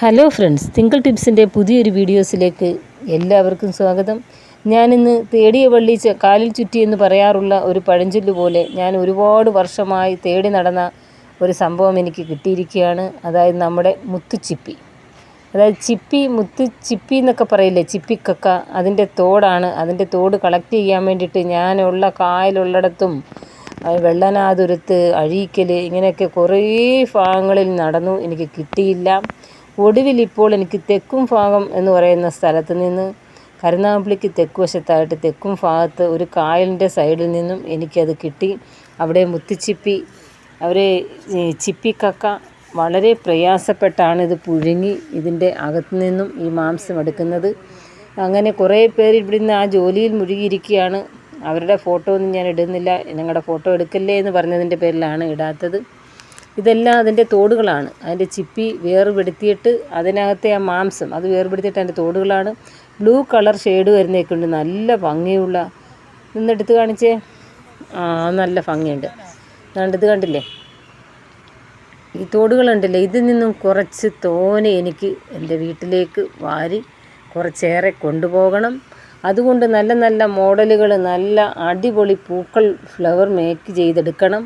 Hello friends തിങ്കൾ ടിപ്സിന്റെ പുതിയൊരു വീഡിയോസിലേക്ക് എല്ലാവർക്കും സ്വാഗതം. ഞാനിന്ന് തേടിയ വള്ളി കാലിൽ ചുറ്റി എന്ന് പറയാറുള്ള ഒരു പഴഞ്ചൊല്ല് പോലെ ഞാൻ ഒരുപാട് വർഷമായി തേടി നടന്ന ഒരു സംഭവം എനിക്ക് കിട്ടിയിരിക്കുകയാണ്. അതായത് നമ്മുടെ മുത്തുച്ചിപ്പി. അതായത് ചിപ്പി മുത്തു ചിപ്പി എന്നൊക്കെ പറയില്ലേ? ചിപ്പിക്കക്ക. അതിന്റെ തോടാണ്. അതിന്റെ തോട് കളക്ട് ചെയ്യാൻ വേണ്ടിയിട്ട് ഞാനുള്ള കായലുള്ളിടത്തും വെള്ളനാതുരത്ത് അഴീക്കൽ ഇങ്ങനെയൊക്കെ കുറേ ഭാഗങ്ങളിൽ നടന്നു. എനിക്ക് കിട്ടിയില്ല. ഒടുവിൽ ഇപ്പോൾ എനിക്ക് തെക്കും ഭാഗം എന്ന് പറയുന്ന സ്ഥലത്ത് നിന്ന് കരുനാഗപ്പള്ളിക്ക് തെക്കുവശത്തായിട്ട് തെക്കും ഭാഗത്ത് ഒരു കായലിന്റെ സൈഡിൽ നിന്നും എനിക്കത് കിട്ടി. അവിടെ മുത്തുച്ചിപ്പി അവരെ ചിപ്പിക്കക്ക വളരെ പ്രയാസപ്പെട്ടാണ് ഇത് പുഴുങ്ങി ഇതിന്റെ അകത്തു നിന്നും ഈ മാംസം എടുക്കുന്നത്. അങ്ങനെ കുറേ പേര് ഇവിടുന്ന് ആ ജോലിയിൽ മുഴുകിയിരിക്കുകയാണ്. അവരുടെ ഫോട്ടോ ഒന്നും ഞാൻ ഇടുന്നില്ല. ഞങ്ങളുടെ ഫോട്ടോ എടുക്കല്ലേ എന്ന് പറഞ്ഞതിന്റെ പേരിലാണ് ഇടാത്തത്. ഇതെല്ലാം അതിന്റെ തോടുകളാണ്. അതിന്റെ ചിപ്പി വേർപെടുത്തിയിട്ട് അതിനകത്തെ ആ മാംസം അത് വേർപെടുത്തിയിട്ട് അതിന്റെ തോടുകളാണ്. ബ്ലൂ കളർ ഷെയ്ഡ് വരുന്നതൊക്കെ ഉണ്ട് നല്ല ഭംഗിയുള്ള നിന്നെടുത്ത് കാണിച്ചേ. ആ നല്ല ഭംഗിയുണ്ട്. കണ്ടത് കണ്ടില്ലേ? ഈ തോടുകളുണ്ടല്ലേ? ഇതിൽ നിന്നും കുറച്ച് തോനെ എനിക്ക് എന്റെ വീട്ടിലേക്ക് വാരി കുറച്ചേറെ കൊണ്ടുപോകണം. അതുകൊണ്ട് നല്ല നല്ല മോഡലുകൾ നല്ല അടിപൊളി പൂക്കൾ ഫ്ലവർ മേക്ക് ചെയ്തെടുക്കണം.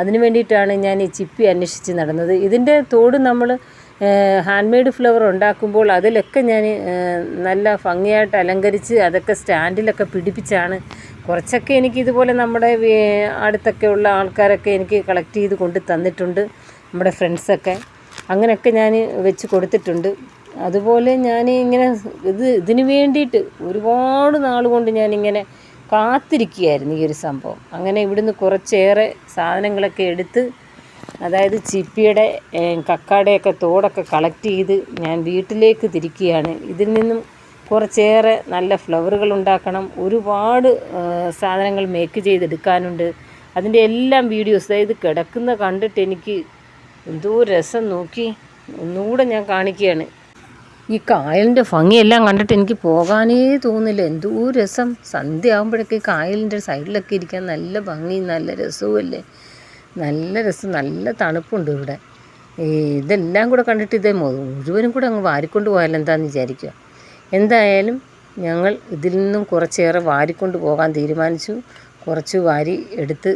അതിന് വേണ്ടിയിട്ടാണ് ഞാൻ ഈ ചിപ്പി അന്വേഷിച്ച് നടന്നത്. ഇതിന്റെ തോട് നമ്മൾ ഹാൻഡ് മെയ്ഡ് ഫ്ലവർ ഉണ്ടാക്കുമ്പോൾ അതിലൊക്കെ ഞാൻ നല്ല ഭംഗിയായിട്ട് അലങ്കരിച്ച് അതൊക്കെ സ്റ്റാൻഡിലൊക്കെ പിടിപ്പിച്ചാണ് കുറച്ചൊക്കെ എനിക്ക് ഇതുപോലെ നമ്മുടെ അടുത്തൊക്കെ ഉള്ള ആൾക്കാരൊക്കെ എനിക്ക് കളക്ട് ചെയ്ത് കൊണ്ട് തന്നിട്ടുണ്ട് നമ്മുടെ ഫ്രണ്ട്സൊക്കെ. അങ്ങനെയൊക്കെ ഞാൻ വെച്ച് കൊടുത്തിട്ടുണ്ട്. അതുപോലെ ഞാൻ ഇങ്ങനെ ഇത് ഇതിന് വേണ്ടിയിട്ട് ഒരുപാട് നാൾ കൊണ്ട് ഞാനിങ്ങനെ കാത്തിരിക്കുകയായിരുന്നു ഈ ഒരു സംഭവം. അങ്ങനെ ഇവിടുന്ന് കുറച്ചേറെ സാധനങ്ങളൊക്കെ എടുത്ത് അതായത് ചിപ്പിയുടെ കക്കാടയൊക്കെ തോടൊക്കെ കളക്ട് ചെയ്ത് ഞാൻ വീട്ടിലേക്ക് തിരിക്കുകയാണ്. ഇതിൽ നിന്നും കുറച്ചേറെ നല്ല ഫ്ലവറുകൾ ഉണ്ടാക്കണം ഒരുപാട് സാധനങ്ങൾ മേക്ക് ചെയ്തെടുക്കാനുണ്ട്. അതിന്റെ എല്ലാം വീഡിയോസ് അതായത് കിടക്കുന്ന കണ്ടിട്ട് എനിക്ക് എന്തോ രസം നോക്കി ഒന്നുകൂടെ ഞാൻ കാണിക്കുകയാണ്. ഈ കായലിന്റെ ഭംഗിയെല്ലാം കണ്ടിട്ട് എനിക്ക് പോകാനേ തോന്നില്ല. എന്തോ രസം. സന്ധ്യ ആകുമ്പോഴൊക്കെ കായലിന്റെ സൈഡിലൊക്കെ ഇരിക്കാൻ നല്ല ഭംഗി നല്ല രസവുമല്ലേ? നല്ല രസം നല്ല തണുപ്പുണ്ട് ഇവിടെ. ഇതെല്ലാം കൂടെ കണ്ടിട്ട് ഇതേ മുഴുവനും കൂടെ അങ്ങ് വാരിക്കൊണ്ട് പോയാലും എന്താണെന്ന് വിചാരിക്കുക എന്തായാലും ഞങ്ങൾ ഇതിൽ നിന്നും കുറച്ചേറെ വാരിക്കൊണ്ട് പോകാൻ തീരുമാനിച്ചു. കുറച്ച് വാരി എടുത്ത്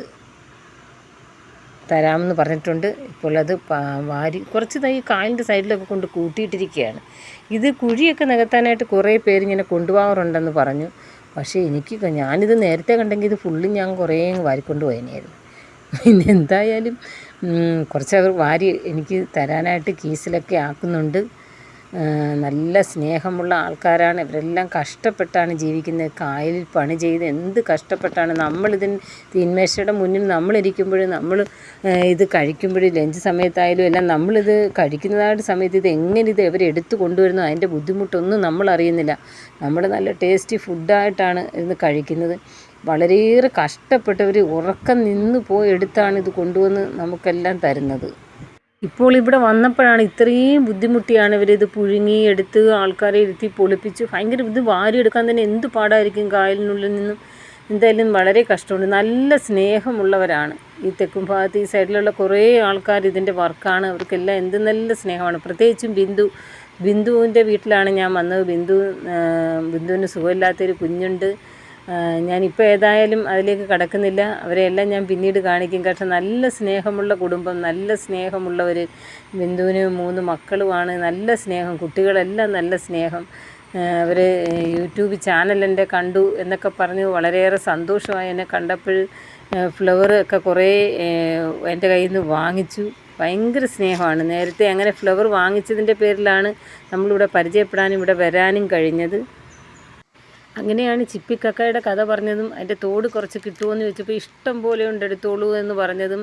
തരാമെന്ന് പറഞ്ഞിട്ടുണ്ട്. ഇപ്പോൾ അത് വാരി കുറച്ച് തൈ ഈ കായലിന്റെ സൈഡിലൊക്കെ കൊണ്ട് കൂട്ടിയിട്ടിരിക്കുകയാണ്. ഇത് കുഴിയൊക്കെ നികത്താനായിട്ട് കുറേ പേര് ഇങ്ങനെ കൊണ്ടുപോകാറുണ്ടെന്ന് പറഞ്ഞു. പക്ഷേ എനിക്ക് ഞാനിത് നേരത്തെ കണ്ടെങ്കിൽ ഇത് ഫുള്ളി ഞാൻ കുറേ വാരിക്കൊണ്ട് പോയതിനായിരുന്നു പിന്നെ എന്തായാലും കുറച്ച് അവർ വാരി എനിക്ക് തരാനായിട്ട് കീസിലൊക്കെ ആക്കുന്നുണ്ട്. നല്ല സ്നേഹമുള്ള ആൾക്കാരാണ്. ഇവരെല്ലാം കഷ്ടപ്പെട്ടാണ് ജീവിക്കുന്നത്. കായലിൽ പണി ചെയ്ത് എന്ത് കഷ്ടപ്പെട്ടാണ് നമ്മളിതിന് തീന്മേശയുടെ മുന്നിൽ നമ്മളിരിക്കുമ്പോഴും നമ്മൾ ഇത് കഴിക്കുമ്പോഴും ലഞ്ച് സമയത്തായാലും എല്ലാം നമ്മളിത് കഴിക്കുന്നതായിട്ട് സമയത്ത് ഇത് എങ്ങനെ ഇത് ഇവർ എടുത്തു കൊണ്ടുവരുന്നു? അതിന്റെ ബുദ്ധിമുട്ടൊന്നും നമ്മൾ അറിയുന്നില്ല. നമ്മൾ നല്ല ടേസ്റ്റി ഫുഡായിട്ടാണ് ഇന്ന് കഴിക്കുന്നത്. വളരെയേറെ കഷ്ടപ്പെട്ടവർ ഉറക്കം നിന്ന് പോയി എടുത്താണ് ഇത് കൊണ്ടുവന്ന് നമുക്കെല്ലാം തരുന്നത്. ഇപ്പോൾ ഇവിടെ വന്നപ്പോഴാണ് ഇത്രയും ബുദ്ധിമുട്ടിയാണ് ഇവരിത് പുഴുങ്ങി എടുത്ത് ആൾക്കാരെ ഇരുത്തി പൊളിപ്പിച്ച് ഭയങ്കര ഇത് വാരിയെടുക്കാൻ തന്നെ എന്ത് പാടായിരിക്കും കായലിനുള്ളിൽ നിന്നും? എന്തായാലും വളരെ കഷ്ടമുണ്ട്. നല്ല സ്നേഹമുള്ളവരാണ്. ഈ തെക്കും ഭാഗത്ത് ഈ സൈഡിലുള്ള കുറേ ആൾക്കാർ ഇതിന്റെ വർക്കാണ്. അവർക്കെല്ലാം എന്ത് നല്ല സ്നേഹമാണ്. പ്രത്യേകിച്ചും ബിന്ദു. ബിന്ദുവിന്റെ വീട്ടിലാണ് ഞാൻ വന്നത്. ബിന്ദു ബിന്ദുവിന് സുഖമില്ലാത്തൊരു കുഞ്ഞുണ്ട്. ഞാനിപ്പോൾ ഏതായാലും അതിലേക്ക് കടക്കുന്നില്ല. അവരെയെല്ലാം ഞാൻ പിന്നീട് കാണിക്കും. പക്ഷെ നല്ല സ്നേഹമുള്ള കുടുംബം നല്ല സ്നേഹമുള്ളവർ ബിന്ദുവിന് മൂന്ന് മക്കളുമാണ്. നല്ല സ്നേഹം കുട്ടികളെല്ലാം നല്ല സ്നേഹം. അവർ യൂട്യൂബ് ചാനൽ എന്റെ കണ്ടു എന്നൊക്കെ പറഞ്ഞ്. വളരെയേറെ സന്തോഷമായി എന്നെ കണ്ടപ്പോൾ ഫ്ലവർ ഒക്കെ കുറേ എന്റെ കയ്യിൽ നിന്ന് വാങ്ങിച്ചു. ഭയങ്കര സ്നേഹമാണ്. നേരത്തെ അങ്ങനെ ഫ്ലവർ വാങ്ങിച്ചതിന്റെ പേരിലാണ് നമ്മളിവിടെ പരിചയപ്പെടാനും ഇവിടെ വരാനും കഴിഞ്ഞത്. അങ്ങനെയാണ് ചിപ്പിക്കക്കയുടെ കഥ പറഞ്ഞതും അതിന്റെ തോട് കുറച്ച് കിട്ടുമെന്ന് ചോദിച്ചപ്പോൾ ഇഷ്ടം പോലെ ഉണ്ട് എടുത്തോളൂ എന്ന് പറഞ്ഞതും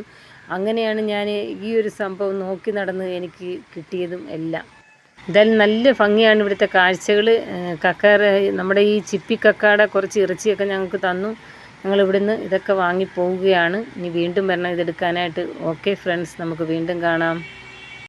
അങ്ങനെയാണ് ഞാൻ ഈ ഒരു സംഭവം നോക്കി നടന്ന് എനിക്ക് കിട്ടിയതും എല്ലാം. എന്തായാലും നല്ല ഭംഗിയാണ് ഇവിടുത്തെ കാഴ്ചകൾ കക്ക നമ്മുടെ ഈ ചിപ്പിക്കക്കയുടെ കുറച്ച് ഇറച്ചിയൊക്കെ ഞങ്ങൾക്ക് തന്നു. ഞങ്ങൾ ഇവിടുന്ന് ഇതൊക്കെ വാങ്ങി പോവുകയാണ്. ഇനി വീണ്ടും വരണം ഇതെടുക്കാനായിട്ട്. ഓക്കെ ഫ്രണ്ട്സ് നമുക്ക് വീണ്ടും കാണാം.